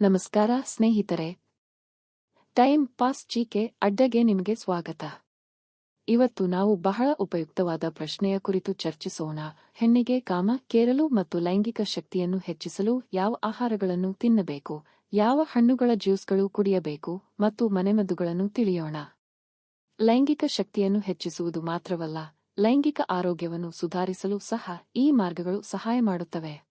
ನಮಸ್ಕಾರ, ಸ್ನೇಹಿತರೆ. Time pass ಚೀಕೆ ಅಡ್ಡಗೆ ನಿಮಗೆ ಸ್ವಾಗತ. ಇವತ್ತು ನಾವು ಬಹಳ ಉಪಯುಕ್ತವಾದ ಪ್ರಶ್ನೆಯ ಕುರಿತು ಚರ್ಚಿಸೋಣ. ಹೆಣ್ಣಿಗೆ ಕಾಮ ಕೇರಲು ಮತ್ತು ಲೈಂಗಿಕ ಶಕ್ತಿಯನ್ನು ಹೆಚ್ಚಿಸಲು ಯಾವ ಆಹಾರಗಳನ್ನು ತಿನ್ನಬೇಕು, ಯಾವ ಹಣ್ಣುಗಳ ಜ್ಯೂಸ್ಗಳು ಕುಡಿಯಬೇಕು ಮತ್ತು ಮನೆಮದ್ದುಗಳನ್ನು ತಿಳಿಯೋಣ. ಲೈಂಗಿಕ ಶಕ್ತಿಯನ್ನು ಹೆಚ್ಚಿಸುವುದು ಮಾತ್ರವಲ್ಲ, ಲೈಂಗಿಕ ಆರೋಗ್ಯವನ್ನು ಸುಧಾರಿಸಲು ಸಹ ಈ ಮಾರ್ಗಗಳು ಸಹಾಯ ಮಾಡುತ್ತವೆ.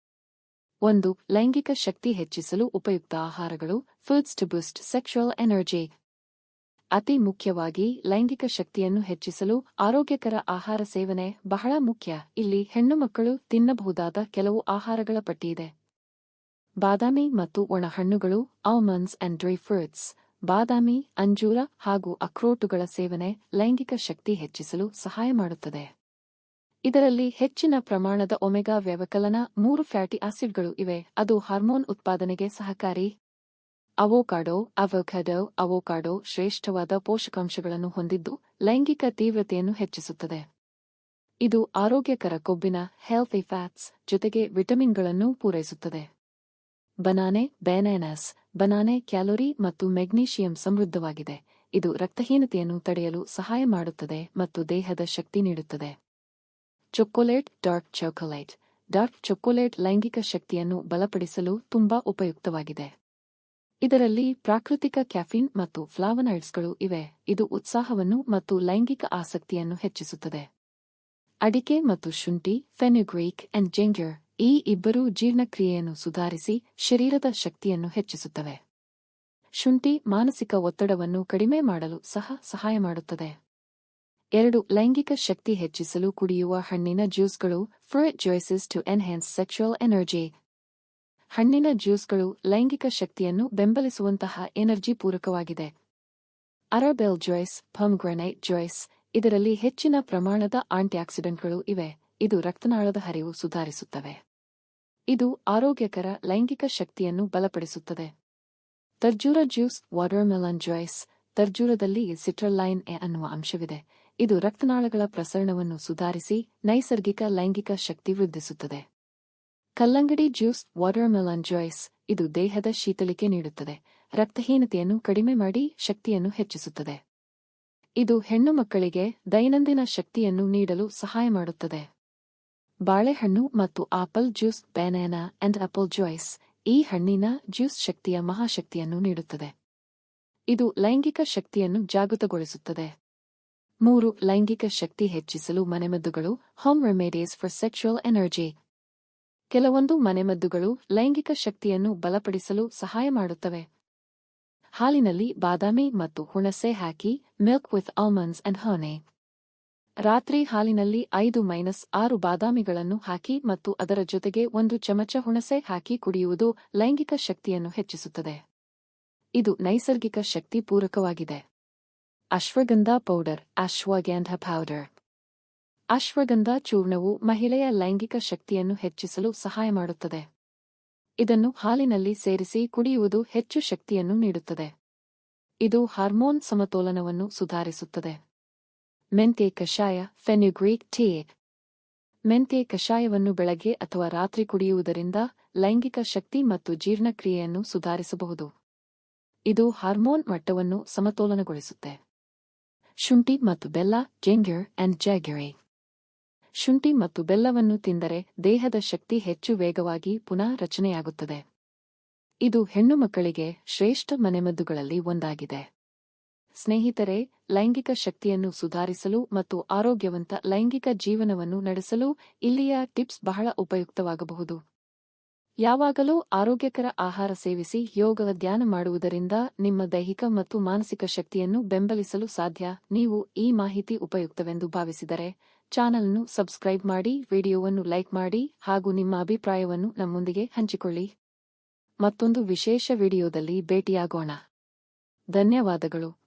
ಒಂದು, ಲೈಂಗಿಕ ಶಕ್ತಿ ಹೆಚ್ಚಿಸಲು ಉಪಯುಕ್ತ ಆಹಾರಗಳು foods to boost sexual energy ಅತಿ ಮುಖ್ಯವಾಗಿ, ಲೈಂಗಿಕ ಶಕ್ತಿಯನ್ನು ಹೆಚ್ಚಿಸಲು ಆರೋಗ್ಯಕರ ಆಹಾರ ಸೇವನೆ ಬಹಳ ಮುಖ್ಯ. ಇಲ್ಲಿ ಹೆಣ್ಣುಮಕ್ಕಳು ತಿನ್ನಬಹುದಾದ ಕೆಲವು ಆಹಾರಗಳ ಪಟ್ಟಿಯಿದೆ ಬಾದಾಮಿ ಮತ್ತು ಒಣ ಹಣ್ಣುಗಳು ಆಲ್ಮಂಡ್ಸ್ ಅಂಡ್ ಡ್ರೈ ಫ್ರೂಟ್ಸ್ ಬಾದಾಮಿ, ಅಂಜೂರ ಹಾಗೂ ಅಕ್ರೋಟುಗಳ ಸೇವನೆ ಲೈಂಗಿಕ ಶಕ್ತಿ ಹೆಚ್ಚಿಸಲು ಸಹಾಯ ಮಾಡುತ್ತದೆ. ಇದರಲ್ಲಿ ಹೆಚ್ಚಿನ ಪ್ರಮಾಣದ ಒಮೆಗಾ ವ್ಯವಕಲನ ಮೂರು ಫ್ಯಾಟಿ ಆಸಿಡ್ಗಳು ಇವೆ. ಅದು ಹಾರ್ಮೋನ್ ಉತ್ಪಾದನೆಗೆ ಸಹಕಾರಿ. ಅವೋಕಾಡೋ, ಅವಘಡೋ, ಅವೋಕಾಡೋ ಶ್ರೇಷ್ಠವಾದ ಪೋಷಕಾಂಶಗಳನ್ನು ಹೊಂದಿದ್ದು ಲೈಂಗಿಕ ತೀವ್ರತೆಯನ್ನು ಹೆಚ್ಚಿಸುತ್ತದೆ. ಇದು ಆರೋಗ್ಯಕರ ಕೊಬ್ಬಿನ ಹೆಲ್ತಿ ಫ್ಯಾಟ್ಸ್ ಜೊತೆಗೆ ವಿಟಮಿನ್ಗಳನ್ನು ಪೂರೈಸುತ್ತದೆ. ಬನಾನೆ ಬೆನಾನಸ್ ಬನಾನೆ ಕ್ಯಾಲೋರಿ ಮತ್ತು ಮೆಗ್ನೀಷಿಯಂ ಸಮೃದ್ಧವಾಗಿದೆ. ಇದು ರಕ್ತಹೀನತೆಯನ್ನು ತಡೆಯಲು ಸಹಾಯ ಮಾಡುತ್ತದೆ ಮತ್ತು ದೇಹದ ಶಕ್ತಿ ನೀಡುತ್ತದೆ. Chocolate dark chocolate dark chocolate ಲೈಂಗಿಕ ಶಕ್ತಿಯನ್ನು ಬಲಪಡಿಸಲು ತುಂಬಾ ಉಪಯುಕ್ತವಾಗಿದೆ. ಇದರಲ್ಲಿ ಪ್ರಾಕೃತಿಕ ಕ್ಯಾಫಿನ್ ಮತ್ತು ಫ್ಲಾವನಾಯ್ಡ್ಸ್ಗಳು ಇವೆ. ಇದು ಉತ್ಸಾಹವನ್ನು ಮತ್ತು ಲೈಂಗಿಕ ಆಸಕ್ತಿಯನ್ನು ಹೆಚ್ಚಿಸುತ್ತದೆ. ಅಡಿಕೆ ಮತ್ತು ಶುಂಠಿ ಫೆನ್ಯುಗ್ರೀಕ್ ಅಂಡ್ ಜೆಂಗರ್ ಈ ಇಬ್ಬರೂ ಜೀರ್ಣಕ್ರಿಯೆಯನ್ನು ಸುಧಾರಿಸಿ ಶರೀರದ ಶಕ್ತಿಯನ್ನು ಹೆಚ್ಚಿಸುತ್ತವೆ. ಶುಂಠಿ ಮಾನಸಿಕ ಒತ್ತಡವನ್ನು ಕಡಿಮೆ ಮಾಡಲು ಸಹ ಸಹಾಯ ಮಾಡುತ್ತದೆ. ಎರಡು, ಲೈಂಗಿಕ ಶಕ್ತಿ ಹೆಚ್ಚಿಸಲು ಕುಡಿಯುವ ಹಣ್ಣಿನ ಜ್ಯೂಸ್ಗಳು fruit juices to enhance sexual energy ಹಣ್ಣಿನ ಜ್ಯೂಸ್ಗಳು ಲೈಂಗಿಕ ಶಕ್ತಿಯನ್ನು ಬೆಂಬಲಿಸುವಂತಹ ಎನರ್ಜಿ ಪೂರಕವಾಗಿದೆ. ಅರಬೆಲ್ ಜ್ಯೂಸ್ ಪಮ್ಗ್ರನೈಟ್ ಜ್ಯೂಸ್ ಇದರಲ್ಲಿ ಹೆಚ್ಚಿನ ಪ್ರಮಾಣದ ಆಂಟಿಆಕ್ಸಿಡೆಂಟ್ಗಳು ಇವೆ. ಇದು ರಕ್ತನಾಳದ ಹರಿವು ಸುಧಾರಿಸುತ್ತವೆ. ಇದು ಆರೋಗ್ಯಕರ ಲೈಂಗಿಕ ಶಕ್ತಿಯನ್ನು ಬಲಪಡಿಸುತ್ತದೆ. ತರ್ಜೂರ ಜ್ಯೂಸ್ ವಾಟರ್ಮೆಲನ್ ಜ್ಯೂಸ್ ತರ್ಜೂರದಲ್ಲಿ ಸಿಟ್ರಲ್ಲೈನ್ ಎ ಅನ್ನುವ ಅಂಶವಿದೆ. ಇದು ರಕ್ತನಾಳಗಳ ಪ್ರಸರಣವನ್ನು ಸುಧಾರಿಸಿ ನೈಸರ್ಗಿಕ ಲೈಂಗಿಕ ಶಕ್ತಿ ವೃದ್ಧಿಸುತ್ತದೆ. ಕಲ್ಲಂಗಡಿ ಜ್ಯೂಸ್, ವಾಟರ್ಮೆಲನ್ ಜ್ಯೂಸ್, ಇದು ದೇಹದ ಶೀತಳಿಕೆ ನೀಡುತ್ತದೆ. ರಕ್ತಹೀನತೆಯನ್ನು ಕಡಿಮೆ ಮಾಡಿ ಶಕ್ತಿಯನ್ನು ಹೆಚ್ಚಿಸುತ್ತದೆ. ಇದು ಹೆಣ್ಣು ಮಕ್ಕಳಿಗೆ ದೈನಂದಿನ ಶಕ್ತಿಯನ್ನು ನೀಡಲು ಸಹಾಯ ಮಾಡುತ್ತದೆ. ಬಾಳೆಹಣ್ಣು ಮತ್ತು apple juice, banana and apple juice, ಈ ಹಣ್ಣಿನ ಜ್ಯೂಸ್ ಶಕ್ತಿಯ ಮಹಾಶಕ್ತಿಯನ್ನು ನೀಡುತ್ತದೆ. ಇದು ಲೈಂಗಿಕ ಶಕ್ತಿಯನ್ನು ಜಾಗೃತಗೊಳಿಸುತ್ತದೆ. ಮೂರು, ಲೈಂಗಿಕ ಶಕ್ತಿ ಹೆಚ್ಚಿಸಲು ಮನೆಮದ್ದುಗಳು home remedies for sexual energy ಕೆಲವೊಂದು ಮನೆಮದ್ದುಗಳು ಲೈಂಗಿಕ ಶಕ್ತಿಯನ್ನು ಬಲಪಡಿಸಲು ಸಹಾಯ ಮಾಡುತ್ತವೆ. ಹಾಲಿನಲ್ಲಿ ಬಾದಾಮಿ ಮತ್ತು ಹುಣಸೆ ಹಾಕಿ milk with almonds and honey ರಾತ್ರಿ ಹಾಲಿನಲ್ಲಿ ಐದು ಮೈನಸ್ ಆರು ಬಾದಾಮಿಗಳನ್ನು ಹಾಕಿ ಮತ್ತು ಅದರ ಜೊತೆಗೆ ಒಂದು ಚಮಚ ಹುಣಸೆ ಹಾಕಿ ಕುಡಿಯುವುದು ಲೈಂಗಿಕ ಶಕ್ತಿಯನ್ನು ಹೆಚ್ಚಿಸುತ್ತದೆ. ಇದು ನೈಸರ್ಗಿಕ ಶಕ್ತಿ ಪೂರಕವಾಗಿದೆ. ಅಶ್ವಗಂಧ ಪೌಡರ್ ಅಶ್ವಗಂಧ ಪೌಡರ್ ಅಶ್ವಗಂಧ ಚೂರ್ಣವು ಮಹಿಳೆಯ ಲೈಂಗಿಕ ಶಕ್ತಿಯನ್ನು ಹೆಚ್ಚಿಸಲು ಸಹಾಯ ಮಾಡುತ್ತದೆ. ಇದನ್ನು ಹಾಲಿನಲ್ಲಿ ಸೇರಿಸಿ ಕುಡಿಯುವುದು ಹೆಚ್ಚು ಶಕ್ತಿಯನ್ನು ನೀಡುತ್ತದೆ. ಇದು ಹಾರ್ಮೋನ್ ಸಮತೋಲನವನ್ನು ಸುಧಾರಿಸುತ್ತದೆ. ಮೆಂತೆ ಕಷಾಯ ಫೆನ್ಯುಗ್ರೀಕ್ ಟೀ ಮೆಂತೆ ಕಷಾಯವನ್ನು ಬೆಳಗ್ಗೆ ಅಥವಾ ರಾತ್ರಿ ಕುಡಿಯುವುದರಿಂದ ಲೈಂಗಿಕ ಶಕ್ತಿ ಮತ್ತು ಜೀರ್ಣಕ್ರಿಯೆಯನ್ನು ಸುಧಾರಿಸಬಹುದು. ಇದು ಹಾರ್ಮೋನ್ ಮಟ್ಟವನ್ನು ಸಮತೋಲನಗೊಳಿಸುತ್ತೆ. ಶುಂಠಿ ಮತ್ತು ಬೆಲ್ಲ ಜೆಂಗ್ಯರ್ ಅಂಡ್ ಜಾಗರಿ. ಶುಂಠಿ ಮತ್ತು ಬೆಲ್ಲವನ್ನು ತಿಂದರೆ ದೇಹದ ಶಕ್ತಿ ಹೆಚ್ಚು ವೇಗವಾಗಿ ಪುನಃ ರಚನೆಯಾಗುತ್ತದೆ. ಇದು ಹೆಣ್ಣು ಮಕ್ಕಳಿಗೆ ಶ್ರೇಷ್ಠ ಮನೆಮದ್ದುಗಳಲ್ಲಿ ಒಂದಾಗಿದೆ. ಸ್ನೇಹಿತರೆ, ಲೈಂಗಿಕ ಶಕ್ತಿಯನ್ನು ಸುಧಾರಿಸಲು ಮತ್ತು ಆರೋಗ್ಯವಂತ ಲೈಂಗಿಕ ಜೀವನವನ್ನು ನಡೆಸಲು ಇಲ್ಲಿಯ ಟಿಪ್ಸ್ ಬಹಳ ಉಪಯುಕ್ತವಾಗಬಹುದು. ಯಾವಾಗಲೂ ಆರೋಗ್ಯಕರ ಆಹಾರ ಸೇವಿಸಿ ಯೋಗ ಧ್ಯಾನ ಮಾಡುವುದರಿಂದ ನಿಮ್ಮ ದೈಹಿಕ ಮತ್ತು ಮಾನಸಿಕ ಶಕ್ತಿಯನ್ನು ಬೆಂಬಲಿಸಲು ಸಾಧ್ಯ. ನೀವು ಈ ಮಾಹಿತಿ ಉಪಯುಕ್ತವೆಂದು ಭಾವಿಸಿದರೆ ಚಾನಲ್ನ್ನು ಸಬ್ಸ್ಕ್ರೈಬ್ ಮಾಡಿ, ವಿಡಿಯೋವನ್ನು ಲೈಕ್ ಮಾಡಿ ಹಾಗೂ ನಿಮ್ಮ ಅಭಿಪ್ರಾಯವನ್ನು ನಮ್ಮೊಂದಿಗೆ ಹಂಚಿಕೊಳ್ಳಿ. ಮತ್ತೊಂದು ವಿಶೇಷ ವಿಡಿಯೋದಲ್ಲಿ ಭೇಟಿಯಾಗೋಣ. ಧನ್ಯವಾದಗಳು.